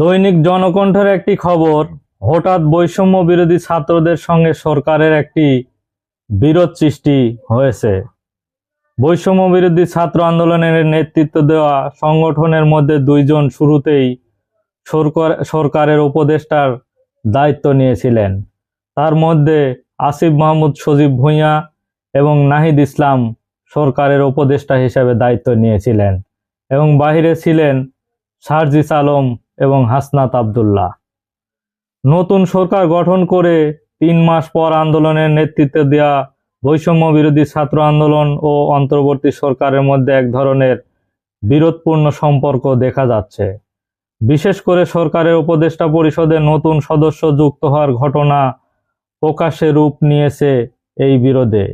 দৈনিক জনকণ্ঠের একটি খবর, হঠাৎ বৈষম্য বিরোধী ছাত্রদের সঙ্গে সরকারের একটি বিরোধ সৃষ্টি হয়েছে। বৈষম্য বিরোধী ছাত্র আন্দোলনের নেতৃত্ব দেওয়া সংগঠনের মধ্যে দুইজন শুরুতেই সরকার, সরকারের উপদেষ্টার দায়িত্ব নিয়েছিলেন। তার মধ্যে আসিফ মাহমুদ, সজীব ভূঁইয়া এবং নাহিদ ইসলাম সরকারের উপদেষ্টা হিসেবে দায়িত্ব নিয়েছিলেন এবং বাহিরে ছিলেন সারজিস আলম এবং হাসনাত আবদুল্লাহ। নতুন সরকার গঠন করে তিন মাস পর আন্দোলনের নেতৃত্ব দেওয়া বৈষম্য বিরোধী ছাত্র আন্দোলন ও অন্তর্বর্তী সরকারের মধ্যে এক ধরনের বিরোধপূর্ণ সম্পর্ক দেখা যাচ্ছে। বিশেষ করে সরকারের উপদেষ্টা পরিষদে নতুন সদস্য যুক্ত হওয়ার ঘটনা প্রকাশ্যে রূপ নিয়েছে এই বিরোধে।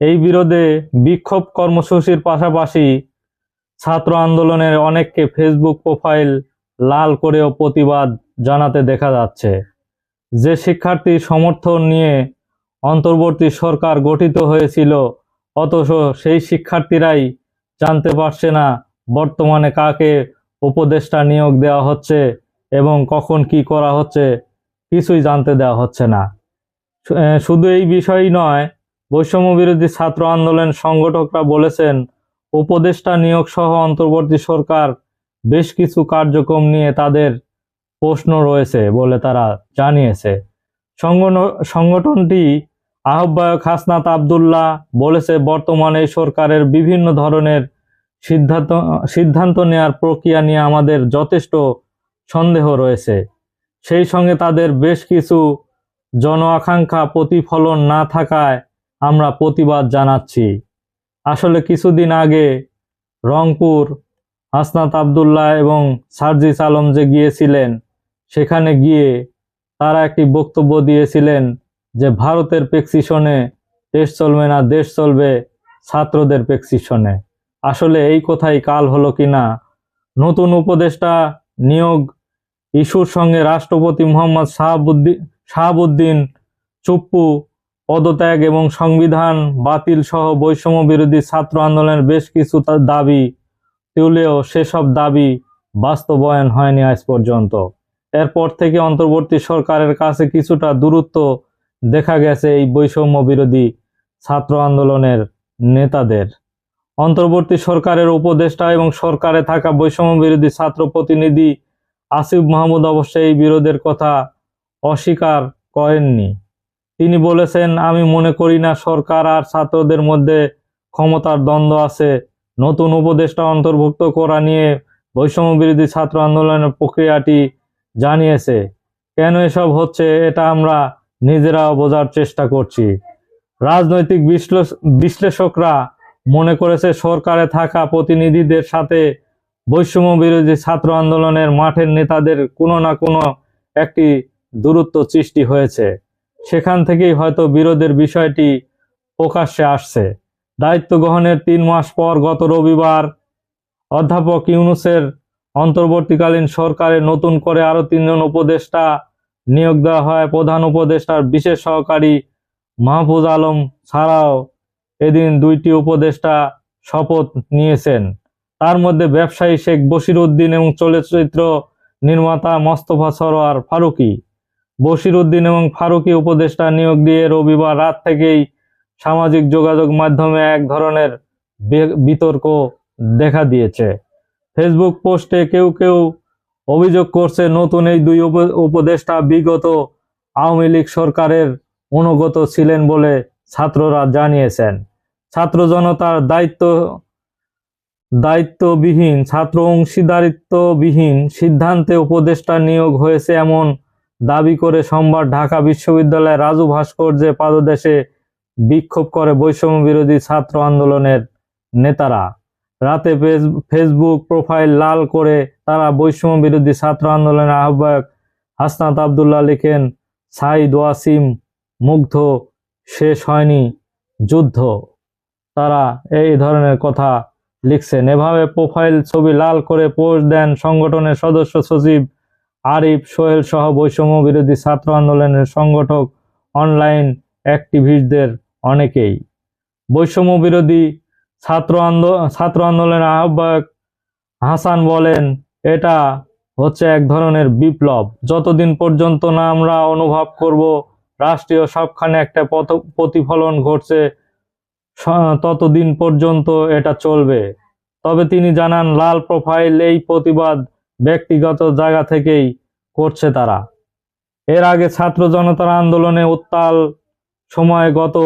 এই বিরোধে বিক্ষোভ কর্মসূচির পাশাপাশি ছাত্র আন্দোলনের অনেককে ফেসবুক প্রোফাইল লাল করেও প্রতিবাদ জানাতে দেখা যাচ্ছে। যে শিক্ষার্থী সমর্থন নিয়ে অন্তর্বর্তী সরকার গঠিত হয়েছিল, অথচ সেই শিক্ষার্থীরাই জানতে পারছে না বর্তমানে কাকে উপদেষ্টা নিয়োগ দেওয়া হচ্ছে এবং কখন কি করা হচ্ছে, কিছুই জানতে দেওয়া হচ্ছে না। শুধু এই বিষয়ই নয়, বৈষম্য বিরোধী ছাত্র আন্দোলন সংগঠকরা বলেছেন, উপদেষ্টা নিয়োগ সহ অন্তর্বর্তী সরকার বেশ কিছু কার্যক্রম নিয়ে তাদের প্রশ্ন রয়েছে বলে তারা জানিয়েছে। সংগঠনটি আহ্বায়ক হাসনাত আবদুল্লাহ বলেছে, বর্তমানে সরকারের বিভিন্ন ধরনের সিদ্ধান্ত সিদ্ধান্ত নেওয়ার প্রক্রিয়া নিয়ে আমাদের যথেষ্ট সন্দেহ রয়েছে। সেই সঙ্গে তাদের বেশ কিছু জন আকাঙ্ক্ষা প্রতিফলন না থাকায় আমরা প্রতিবাদ জানাচ্ছি। আসলে কিছুদিন আগে রংপুর হাসনাত আবদুল্লাহ এবং সার্জিস আলম যে গিয়েছিলেন, সেখানে গিয়ে তারা একটি বক্তব্য দিয়েছিলেন যে ভারতের প্রেক্সিশনে দেশ চলবে না, দেশ চলবে ছাত্রদের প্রেক্সিশনে আসলে এই কথাই কাল হলো কিনা নতুন উপদেষ্টা নিয়োগ ইস্যুর সঙ্গে রাষ্ট্রপতি মোহাম্মদ শাহাবুদ্দিন শাহাবুদ্দিন চুপ্পু পদত্যাগ এবং সংবিধান বাতিল সহ বৈষম্য বিরোধী ছাত্র আন্দোলনের বেশ কিছু দাবি তুলেও সেসব দাবি বাস্তবায়ন হয়নি আজ পর্যন্ত। এরপর থেকে অন্তর্বর্তী সরকারের কাছে কিছুটা দূরত্ব দেখা গেছে এই বৈষম্য বিরোধী ছাত্র আন্দোলনের নেতাদের। অন্তর্বর্তী সরকারের উপদেষ্টা এবং সরকারে থাকা বৈষম্য বিরোধী ছাত্র প্রতিনিধি আসিফ মাহমুদ অবশ্য এই বিরোধের কথা অস্বীকার করেননি। তিনি বলেছেন, আমি মনে করি না সরকার আর ছাত্রদের মধ্যে ক্ষমতার দ্বন্দ্ব আছে। নতুন উপদেষ্টা অন্তর্ভুক্ত করা নিয়ে বৈষম্য বিরোধী ছাত্র আন্দোলনের প্রক্রিয়াটি জানিয়েছে। কেন এসব হচ্ছে এটা আমরা নিজেরাও বোঝার চেষ্টা করছি। রাজনৈতিক বিশ্লেষ- বিশ্লেষকরা মনে করেছে সরকারে থাকা প্রতিনিধিদের সাথে বৈষম্য বিরোধী ছাত্র আন্দোলনের মাঠের নেতাদের কোনো না কোনো একটি দূরত্ব সৃষ্টি হয়েছে। সেখান থেকেই হয়তো বিরোধের বিষয়টি প্রকাশ্যে আসছে। দায়িত্ব গ্রহণের তিন মাস পর গত রবিবার অধ্যাপক ইউনুসের অন্তর্বর্তীকালীন সরকারে নতুন করে আরও তিনজন উপদেষ্টা নিয়োগ দেওয়া হয়। প্রধান উপদেষ্টার বিশেষ সহকারী মাহফুজ আলম ছাড়াও এদিন দুইটি উপদেষ্টা শপথ নিয়েছেন। তার মধ্যে ব্যবসায়ী শেখ বশির উদ্দিন এবং চলচ্চিত্র নির্মাতা মোস্তফা সরোয়ার ফারুকী। বশির উদ্দিন এবং ফারুকী উপদেষ্টা নিয়োগ দিয়ে রবিবার রাত থেকেই সামাজিক যোগাযোগ মাধ্যমে এক ধরনের বিতর্ক দেখা দিয়েছে। ফেসবুক পোস্টে কেউ কেউ অভিযোগ করছে, নতুন এই দুই উপ- উপদেষ্টা বিগত আওয়ামী লীগ সরকারের অনুগত ছিলেন বলে ছাত্ররা জানিয়েছেন। ছাত্র জনতার দায়িত্ব, দায়িত্ববিহীন, ছাত্র অংশীদারিত্ববিহীন সিদ্ধান্তে উপদেষ্টা নিয়োগ হয়েছে এমন দাবি করে সোমবার ঢাকা বিশ্ববিদ্যালয়ের রাজু ভাস্কর্যে পাদদেশে বিক্ষোভ করে বৈষম্য বিরোধী ছাত্র আন্দোলনের নেতারা। রাতে ফেস- ফেসবুক প্রোফাইল লাল করে তারা বৈষম্য বিরোধী ছাত্র আন্দোলনের আহ্বায়ক হাসনাত আবদুল্লাহ লিখেন, সাইদ ওয়াসিম মুগ্ধ, শেষ হয়নি যুদ্ধ। তারা এই ধরনের কথা লিখছেন। এভাবে প্রোফাইল ছবি লাল করে পোস্ট দেন সংগঠনের সদস্য সচিব আরিফ সোহেল সহ বৈষম্য বিরোধী ছাত্র আন্দোলনের সংগঠক, অনলাইন অ্যাক্টিভিস্টদের অনেকেই। বৈষম্য বিরোধী ছাত্র আন্দোলন ছাত্র আন্দোলনের আহ্বায়ক হাসান বলেন, এটা হচ্ছে এক ধরনের বিপ্লব। যতদিন পর্যন্ত না আমরা অনুভব করব রাষ্ট্রীয় সবখানে একটা প্রতিফলন ঘটছে ততদিন পর্যন্ত এটা চলবে। তবে তিনি জানান, লাল প্রোফাইল এই প্রতিবাদ ব্যক্তিগত জায়গা থেকেই করছে তারা। এর আগে ছাত্র জনতার আন্দোলনে উত্তাল সময় গত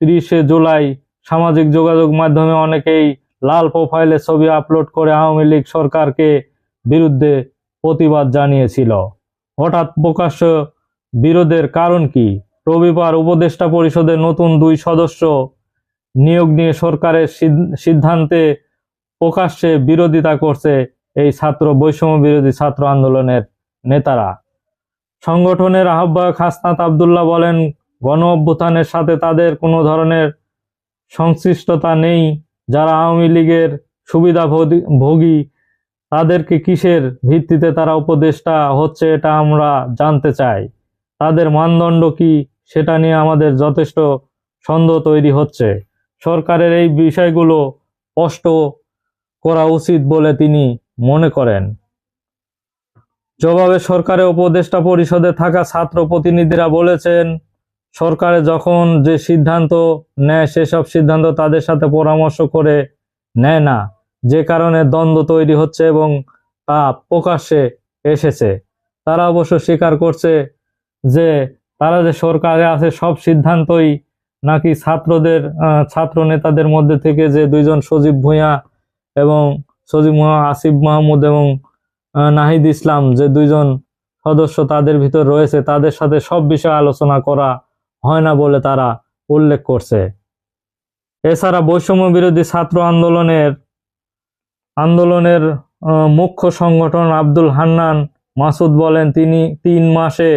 তিরিশে জুলাই সামাজিক যোগাযোগ মাধ্যমে অনেকেই লাল প্রোফাইলে ছবি আপলোড করে আওয়ামী লীগ সরকারকে বিরুদ্ধে প্রতিবাদ জানিয়েছিল। হঠাৎ প্রকাশ্য বিরোধের কারণ কি? রবিবার উপদেষ্টা পরিষদের নতুন দুই সদস্য নিয়োগ নিয়ে সরকারের সিদ- সিদ্ধান্তে প্রকাশ্যে বিরোধিতা করছে এই ছাত্র, বৈষম্য বিরোধী ছাত্র আন্দোলনের নেতারা। সংগঠনের আহ্বায়ক হাসনাত আবদুল্লাহ বলেন গণ অভ্যুত্থানের সাথে তাদের কোনো ধরনের সংশ্লিষ্টতা নেই। যারা আওয়ামী লীগের সুবিধা ভোগী তাদেরকে কিসের ভিত্তিতে তারা উপদেষ্টা হচ্ছে এটা আমরা জানতে চাই। তাদের মানদণ্ড কি সেটা নিয়ে আমাদের যথেষ্ট সন্দেহ তৈরি হচ্ছে। সরকারের এই বিষয়গুলো স্পষ্ট করা উচিত বলে তিনি মনে করেন। জবাবে সরকারের উপদেষ্টা পরিষদে থাকা ছাত্র প্রতিনিধিরা বলেছেন সরকারে যখন যে সিদ্ধান্ত নেয়, সেসব সিদ্ধান্ত তাদের সাথে পরামর্শ করে নেয় না। যে কারণে দ্বন্দ্ব তৈরি হচ্ছে এবং তা প্রকাশ্যে এসেছে। তারা অবশ্য স্বীকার করছে যে তারা যে সরকারে আছে, সব সিদ্ধান্তই নাকি ছাত্রদের ছাত্র নেতাদের মধ্যে থেকে যে দুইজন সজীব ভূঁইয়া এবং সজীব মোহা, আসিফ মাহমুদ এবং নাহিদ ইসলাম যে দুইজন সদস্য তাদের ভিতর রয়েছে, তাদের সাথে সব বিষয়ে আলোচনা করা হয় না বলে তারা উল্লেখ করছে। এছাড়া বৈষম্য বিরোধী ছাত্র আন্দোলনের আন্দোলনের মুখ্য সংগঠন আব্দুল হান্নান মাসুদ বলেন, তিনি তিন মাসে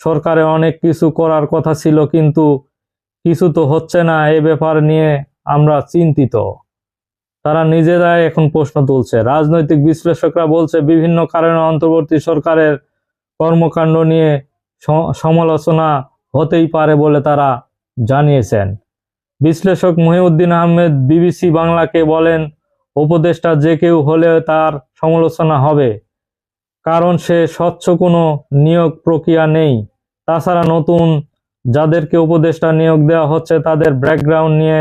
সরকারে অনেক কিছু করার কথা ছিল, কিন্তু কিছু তো হচ্ছে না, এ ব্যাপার নিয়ে আমরা চিন্তিত। তারা নিজেরাই এখন প্রশ্ন তুলছে। রাজনৈতিক বিশ্লেষকরা বলছে, বিভিন্ন কারণে অন্তর্বর্তী সরকারের কর্মকাণ্ড নিয়ে সমালোচনা হতেই পারে বলে তারা জানিয়েছেন। বিশ্লেষক মহিউদ্দিন আহমেদ বিবিসি বাংলাকে বলেন, উপদেষ্টা যে কেউ হলে তার সমালোচনা হবে। কারণ সে স্বচ্ছ কোনো নিয়োগ প্রক্রিয়া নেই। তাছাড়া নতুন যাদেরকে উপদেষ্টা নিয়োগ দেওয়া হচ্ছে, তাদের ব্যাকগ্রাউন্ড নিয়ে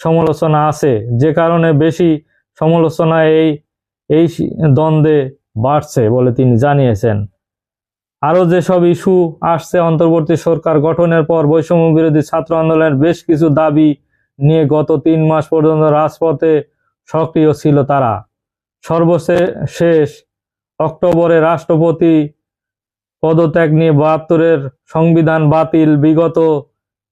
সমালোচনা আছে। যে কারণে বেশি সমালোচনা এই এই দ্বন্দ্বে বাড়ছে বলে তিনি জানিয়েছেন। আরও যেসব ইস্যু আসছে, অন্তর্বর্তী সরকার গঠনের পর বৈষম্য বিরোধী ছাত্র আন্দোলনের বেশ কিছু দাবি নিয়ে গত তিন মাস পর্যন্ত রাজপথে সক্রিয় ছিল তারা। সর্বশেষ অক্টোবরে রাষ্ট্রপতি পদত্যাগ নিয়ে বাহাত্তরের সংবিধান বাতিল, বিগত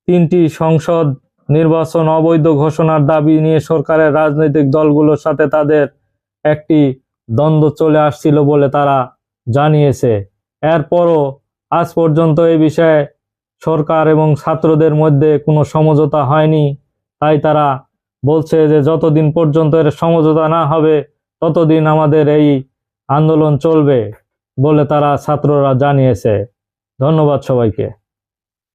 তিনটি সংসদ নির্বাচন অবৈধ ঘোষণার দাবি নিয়ে সরকারের রাজনৈতিক দলগুলোর সাথে তাদের একটি দ্বন্দ্ব চলে আসছিল বলে তারা জানিয়েছে। এরপরও আজ পর্যন্ত এই বিষয়ে সরকার এবং ছাত্রদের মধ্যে কোনো সমঝোতা হয়নি। তাই তারা বলছে যে, যতদিন পর্যন্ত এর সমঝোতা না হবে, ততদিন আমাদের এই আন্দোলন চলবে বলে তারা ছাত্ররা জানিয়েছে। ধন্যবাদ সবাইকে।